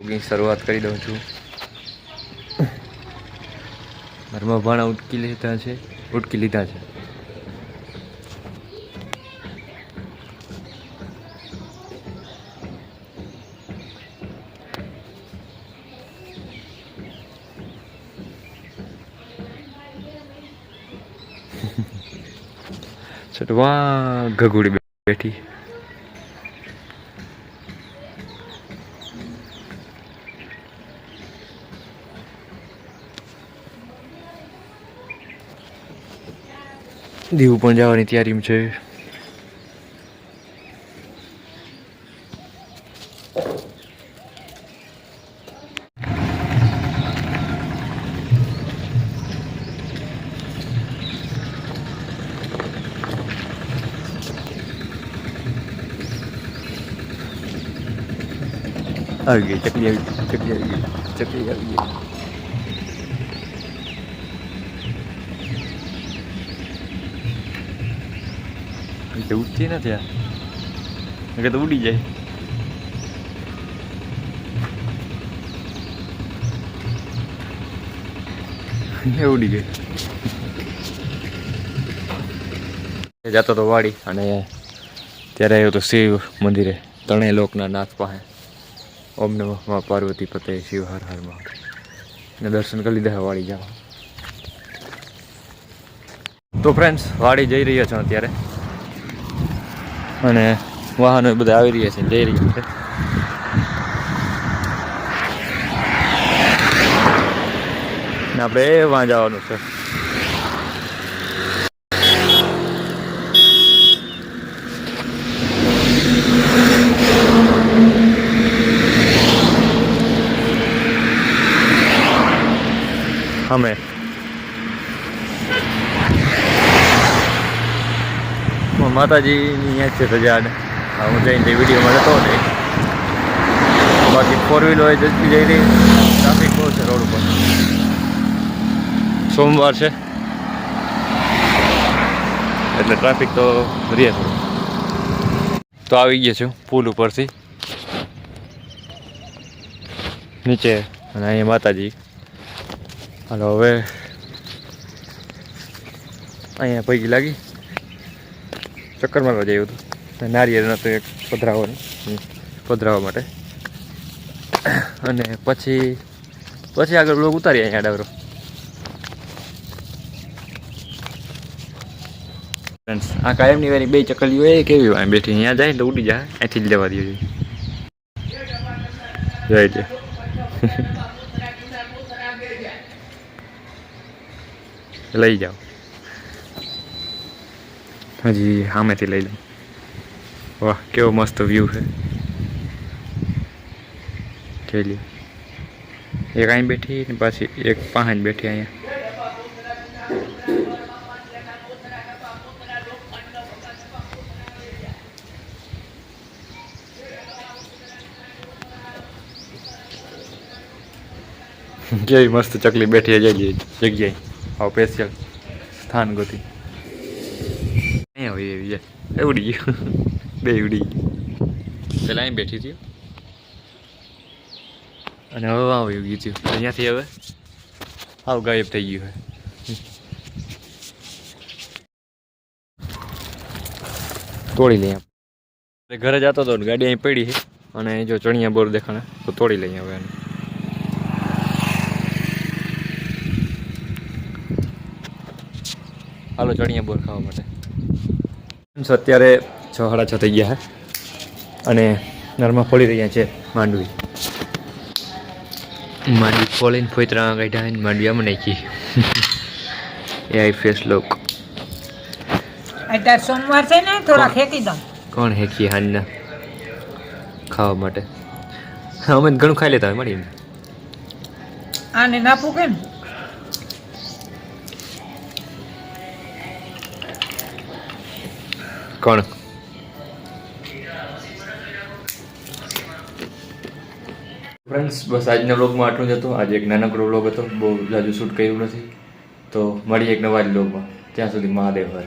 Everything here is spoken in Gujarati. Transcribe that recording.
ની શરૂઆત કરી દઉં છું. ઘરમાં ભાણા ઉટકી લીધા છે, ઉટકી લીધા છે. છટવા ઘગુડી બેઠી. દીવ પણ જવાની તૈયારીમાં છે આવી ગઈ ચકલી આવી ગઈ ચકલી આવી ગઈ ચકલી આવી ગઈ એ ઉઠતી નથી આ. કે તો ઉડી જાય. એ ઉડી ગઈ. જતો તો વાડી અને ત્યારે આવ્યો તો શિવ મંદિરે, ત્રણેય લોકના નાથ પાસે. ઓમ નમઃ પાર્વતી પતે શિવ હર હર મહાદેવ. ને દર્શન કરી લીધા વાડી જવા. તો ફ્રેન્ડ્સ વાડી જઈ રહ્યા છો અત્યારે. અને વાહનો બધા આવી રહ્યા છે જઈ રહ્યા છે. આપણે વાં જવાનું છે. અમે માતાજીની અહીંયા છે સજાડ હા, જઈને તે વિડીયોમાં જતો હતો બાકી ફોર વ્હીલ હોય જતી જઈ રહી ટ્રાફિક બહુ છે રોડ ઉપર. સોમવાર છે. એટલે ટ્રાફિક તો રહે થોડું. તો આવી ગયા છું પુલ ઉપરથી. નીચે અને અહીંયા માતાજી. હાલો હવે અહીંયા પૈકી લાગી. ચક્કર મારવા જયું હતું. નારિયેળનો તો એક પધરાવો હમ, પધરાવવા માટે. અને પછી પછી આગળ લોકો ઉતારી અહીંયા ડાવરો ફ્રેન્ડ્સ આ કાયમની વારી બે ચકલીઓ એ કેવી હોય બેઠી. અહીંયા જાય તો ઉડી જાય. અહીંથી જ લેવા દે જય જય લઈ જાઓ. હજી સામેથી લઈ લઉં. વાહ, કેવો મસ્ત વ્યૂ છે. જોઈ એક અહીં બેઠી ને પાછી એક પાંચ બેઠી અહીંયા. કેવી મસ્ત ચકલી બેઠી જગ્યાએ. જગ્યાએ. આવો સ્પેશિયલ સ્થાન ગોતી અહીંયા હોય એવી જાય એ ઉડી ગયું બે ઉડી ગયું પેલા અહીં બેઠી હતી અને હવે આવી ગયું થયું અહીંયાથી હવે આવ ગાયબ થઈ ગયું હોય. તોડી લઈએ. ઘરે જતો હતો ગાડી અહીં પડી છે. અને જો ચણિયા બોર દેખાણે તો તોડી લઈએ હવે હાલો ચણિયા બોર ખાવા માટે. સો અત્યારે છ સાડા છ થઈ ગયા અને નરમાં ફોડી રહ્યા છે માંડવી. માંડવી ફોલીને ફોતરા કાઢ્યા ને માંડવી આમ નાખી. એ આઈ ફેસ લોક. અત્યારે સોમવાર છે ને થોડા ખેકી દઉં. કોણ હેકી હાંજના ખાવા માટે. અમે ઘણું ખાઈ લેતા હોય મળીને આને નાખું કેમ? કોણ? ફ્રેન્ડ્સ બસ આજના બ્લોગમાં આટલું જ હતું. આજે એક નાનકડો બ્લોગ હતો. બહુ જાજુ શૂટ કર્યું નથી. તો મળીએ એક નવા જ બ્લોગમાં ત્યાં સુધી મહાદેવ હર.